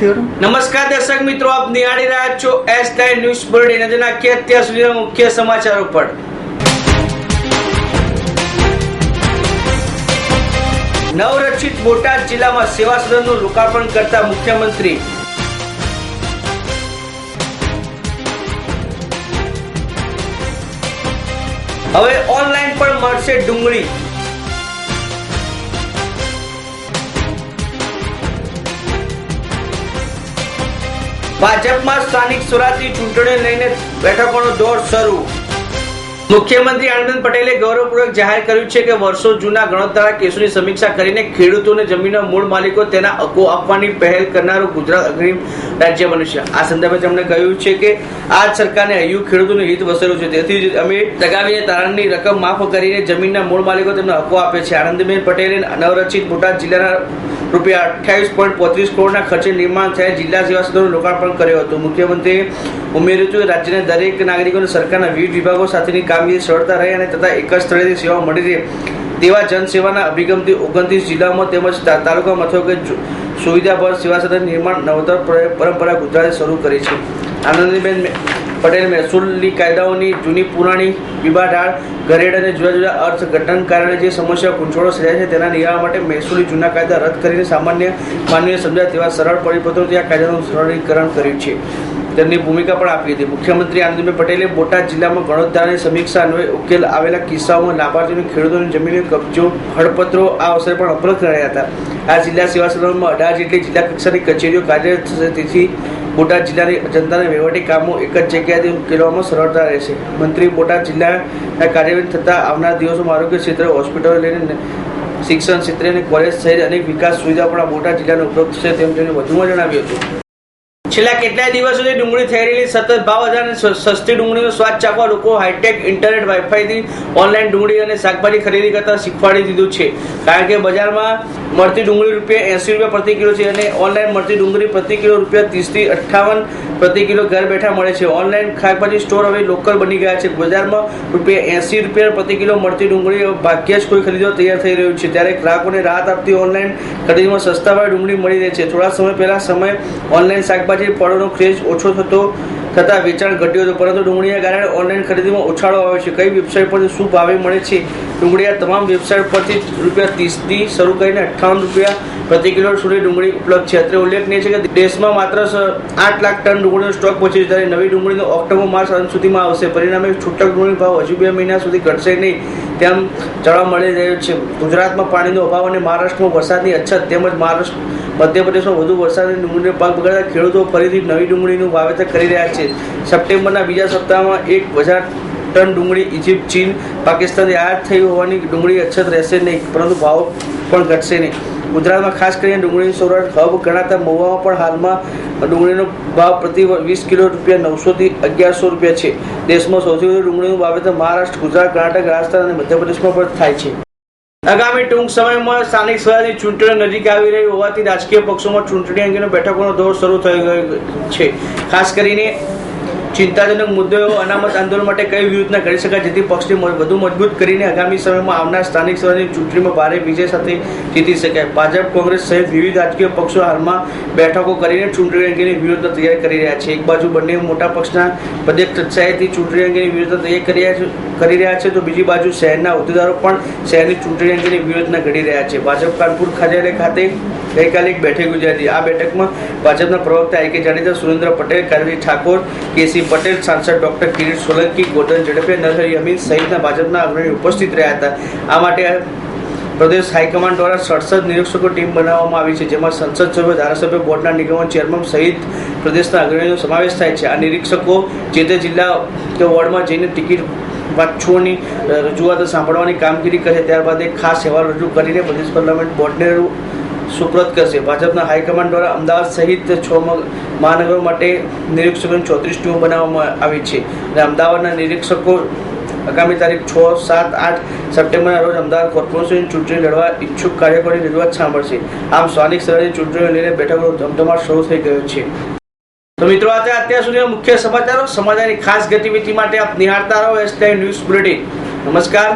નમસ્કાર દર્શક મિત્રો, આપ નિહાળી રહ્યા છો એસ નાઇન ન્યૂઝ બુલેટિન આજે નાખીએ અત્યાર સુધીના મુખ્ય સમાચારો પર. નવરચિત બોટાદ જિલ્લામાં સેવા સદનનું લોકાર્પણ કરતા મુખ્યમંત્રી. હવે ઓનલાઈન પણ મળશે ડુંગળી. ભાજપમાં સ્થાનિક સ્વરાજની ચૂંટણી લઈને બેઠકોનો દોર શરૂ. મુખ્યમંત્રી આનંદ પટેલે ગૌરવપૂર્વક જાહેર કર્યું છે કે વર્ષો જૂના ગણતરા કેસોની સમીક્ષા કરીને ખેડૂતોને જમીનના મૂળ માલિકો તેના હકો આપવાની પહેલ કરનારું ગુજરાત અગ્રીમ રાજ્ય બન્યું છે. આ સંદર્ભે તેમણે કહ્યું છે કે આ સરકારને હૈયું ખેડૂતોનું હિત વસેલું છે. તેથી અમે દગાવીને તારણની રકમ માફ કરીને જમીનના મૂળ માલિકો તેમને હકો આપે છે. આનંદબેન પટેલે નવરચિત બોટાદ જિલ્લાના રૂપિયા અઠ્યાવીસ પોઈન્ટ પોત્રીસ કરોડના ખર્ચે નિર્માણ થયા જિલ્લા સેવા સદનનું લોકાર્પણ કર્યું હતું. મુખ્યમંત્રીએ ઉમેર્યું હતું રાજ્યના દરેક નાગરિકોને સરકારના વિવિધ વિભાગો સાથેની કામગીરી સરળતા રહે અને તથા એક જ સ્થળેથી સેવા મળી રહે તેવા જનસેવાના અભિગમથી ઓગણત્રીસ જિલ્લાઓમાં તેમજ તાલુકા મથકે સુવિધાભર સેવા સદન નિર્માણ નવતર પર- પરંપરા ગુજરાતે શરૂ કરી છે. આનંદીબેન પટેલ મહેસૂલી કાયદાઓની જૂની પુરાણી વિભાઢાળ ઘરેડ અને જુદા જુદા અર્થઘટન કારણે જે સમસ્યા ગૂંચવણો સર્જાય છે તેના નિવારણ માટે મહેસૂલી જૂના કાયદા રદ કરીને સામાન્ય માનવીને સમજાય તેવા સરળ પરિપત્રોથી આ કાયદાનું સરળીકરણ કર્યું છે. તેમની ભૂમિકા પણ આપી હતી. મુખ્યમંત્રી આનંદીબેન પટેલે બોટાદ જિલ્લામાં ગણોદ્ધારની સમીક્ષા અન્વયે ઉકેલ આવેલા કિસ્સાઓમાં લાભાર્થીઓને ખેડૂતોની જમીને કબજો, હડપત્રો આ અવસરે પણ ઉપલબ્ધ રહ્યા હતા. આ જિલ્લા સેવા સદનમાં અઢાર જેટલી જિલ્લા કક્ષાની કચેરીઓ કાર્યરત થશે. તેથી બોટાદ જિલ્લાની જનતાને વહીવટી કામો એક જ જગ્યાએથી ઉકેલવામાં સરળતા રહેશે મંત્રી બોટાદ જિલ્લાના કાર્યવાહી થતા આવનાર દિવસોમાં આરોગ્ય ક્ષેત્રે હોસ્પિટલો લઈને શિક્ષણ ક્ષેત્રે અને કોલેજ સહિત અનેક વિકાસ સુવિધા પણ બોટાદ જિલ્લાને ઉપલબ્ધ છે તેમ તેમણે વધુમાં જણાવ્યું હતું. છેલ્લા કેટલાય દિવસોથી ડુંગળી થઈ રહેલી સતત ભાવ વધારે અને સસ્તી ડુંગળીનો સ્વાદ ચાખવા લોકો હાઈટેક ઇન્ટરનેટ વાઈફાઈથી ઓનલાઈન ડુંગળી અને શાકભાજી ખરીદી કરતા શીખવાડી દીધું છે. કારણ કે બજારમાં મળતી ડુંગળી રૂપિયા એંસી રૂપિયા પ્રતિ કિલો છે અને ઓનલાઈન મળતી ડુંગળી પ્રતિ કિલો રૂપિયા ત્રીસથી અઠ્ઠાવન પ્રતિ કિલો ઘર બેઠા મળે છે. ઓનલાઈન શાકભાજી સ્ટોર હવે લોકલ બની ગયા છે. બજારમાં રૂપિયા એંસી રૂપિયા પ્રતિ કિલો મળતી ડુંગળી ભાગ્યે જ કોઈ ખરીદવા તૈયાર થઈ રહ્યું છે. ત્યારે ગ્રાહકોને રાહત આપતી ઓનલાઈન ખરીદીમાં સસ્તા ભાવે ડુંગળી મળી રહે છે. થોડા સમય પહેલા સમય ઓનલાઈન શાકભાજી ફળોનો ક્રેઝ ઓછો થતો થતાં વેચાણ ઘટ્યું હતું. પરંતુ ડુંગળીના કારણે ઓનલાઈન ખરીદીમાં ઉછાળો આવ્યો છે. કઈ વેબસાઇટ પરથી શું ભાવે મળે છે? ડુંગળી આ તમામ વેબસાઇટ પરથી રૂપિયા ત્રીસથી શરૂ કરીને અઠ્ઠાવન રૂપિયા પ્રતિ કિલો સુધી ડુંગળી ઉપલબ્ધ છે. અત્રે ઉલ્લેખનીય છે કે દેશમાં માત્ર આઠ લાખ ટન ડુંગળીનો સ્ટોક પહોંચ્યો છે. ત્યારે નવી ડુંગળીનો ઓક્ટોબર માર્ચ અંત સુધીમાં આવશે. પરિણામે છૂટક ડુંગળી ભાવ હજુ બે મહિના સુધી ઘટશે નહીં તેમ જાણવા મળી રહ્યું છે. ગુજરાતમાં પાણીનો અભાવ અને મહારાષ્ટ્રમાં વરસાદની અછત તેમજ મહારાષ્ટ્ર, મધ્યપ્રદેશમાં વધુ વરસાદની ડુંગળીનો પાક બગાડતા ખેડૂતો ફરીથી નવી ડુંગળીનું વાવેતર કરી રહ્યા છે. સપ્ટેમ્બરના બીજા સપ્તાહમાં એક હજાર ટન ડુંગળી ઇજિપ્ત ચીન, પાકિસ્તાનથી આયાત થઈ હોવાની ડુંગળી અછત રહેશે નહીં, પરંતુ ભાવ પણ ઘટશે નહીં. ગુજરાતમાં ખાસ કરીને ડુંગળીની સૌરાષ્ટ્ર હબ ગણાતા મહુવામાં પણ હાલમાં ડુંગળીનો ભાવ પ્રતિ વીસ કિલો રૂપિયા નવસોથી અગિયારસો રૂપિયા છે. દેશમાં સૌથી વધુ ડુંગળીનું વાવેતર મહારાષ્ટ્ર, ગુજરાત, કર્ણાટક, રાજસ્થાન અને મધ્યપ્રદેશમાં પણ થાય છે. આગામી ટૂંક સમયમાં સ્થાનિક સ્વરાજની ચૂંટણી નજીક આવી રહી હોવાથી રાજકીય પક્ષોમાં ચૂંટણી અંગેનો બેઠકોનો દોર શરૂ થઈ ગયો છે. ખાસ કરીને ચિંતાજનક મુદ્દો એવો અનામત આંદોલન માટે કઈ વ્યૂહરચના કરી શકાય જેથી પક્ષને વધુ મજબૂત કરીને આગામી સમયમાં આવનાર સ્થાનિક સ્વરાજની ચૂંટણીમાં ભારે વિજય સાથે જીતી શકાય. ભાજપ, કોંગ્રેસ સહિત વિવિધ રાજકીય પક્ષો હાલમાં બેઠકો કરીને ચૂંટણી અંગેની વ્યૂહરચના તૈયાર કરી રહ્યા છે. એક બાજુ બંને મોટા પક્ષના પ્રદેશ કક્ષાએથી ચૂંટણી અંગેની વ્યૂહરચના તૈયાર કરી રહ્યા છે, કરી રહ્યા છે તો બીજી બાજુ શહેરના હોદ્દેદારો પણ શહેરની ચૂંટણી અંગેની વ્યૂહરચના ઘડી રહ્યા છે. ભાજપ, કાનપુર ખાતે ખાતે ગઈકાલે એક બેઠક યોજાઈ આ બેઠકમાં ભાજપના પ્રવક્તા I K Jadeja, Surendra Patel Karvi Thakor KC Patel, સાંસદ ડોક્ટર કિરીટ સોલંકી, ગોધન ઝડપે, નરહરી અમીન સહિતના ભાજપના અગ્રણી ઉપસ્થિત રહ્યા હતા. આ માટે પ્રદેશ હાઈકમાન્ડ દ્વારા સડસઠ નિરીક્ષકો ટીમ બનાવવામાં આવી છે, જેમાં સંસદ સભ્યો, ધારાસભ્ય, બોર્ડના નિગમો ચેરમેન સહિત પ્રદેશના અગ્રણીનો સમાવેશ થાય છે. આ નિરીક્ષકો જે તે જિલ્લા કે વોર્ડમાં જઈને ટિકિટ વાંચવાની રજૂઆતો સાંભળવાની કામગીરી કરે ત્યારબાદ એક ખાસ અહેવાલ રજૂ કરીને પ્રદેશ પાર્લામેન્ટ બોર્ડને સુપ્રત કરશે. ભાજપના હાઈકમાન્ડ દ્વારા અમદાવાદ સહિત છ મહાનગરો માટે નિરીક્ષકોની ચોત્રીસ ટીમો બનાવવામાં આવી છે. અને અમદાવાદના નિરીક્ષકો આગામી તારીખ છ, સાત, આઠ સપ્ટેમ્બરના રોજ અમદાવાદ કોર્પોરેશનની ચૂંટણી લડવા ઈચ્છુક કાર્યકરોની રજૂઆત સાંભળશે. આમ સ્થાનિક સ્તરની ચૂંટણીઓ લઈને બેઠકો ધમધમાટ શરૂ થઈ ગયો છે. તો મિત્રો, આજે અત્યાર સુધીના મુખ્ય સમાચારો સમાચારની ખાસ ગતિવિધિ માટે આપ નિહાળતા રહો. એસ ન્યૂઝ બુલેટિન નમસ્કાર.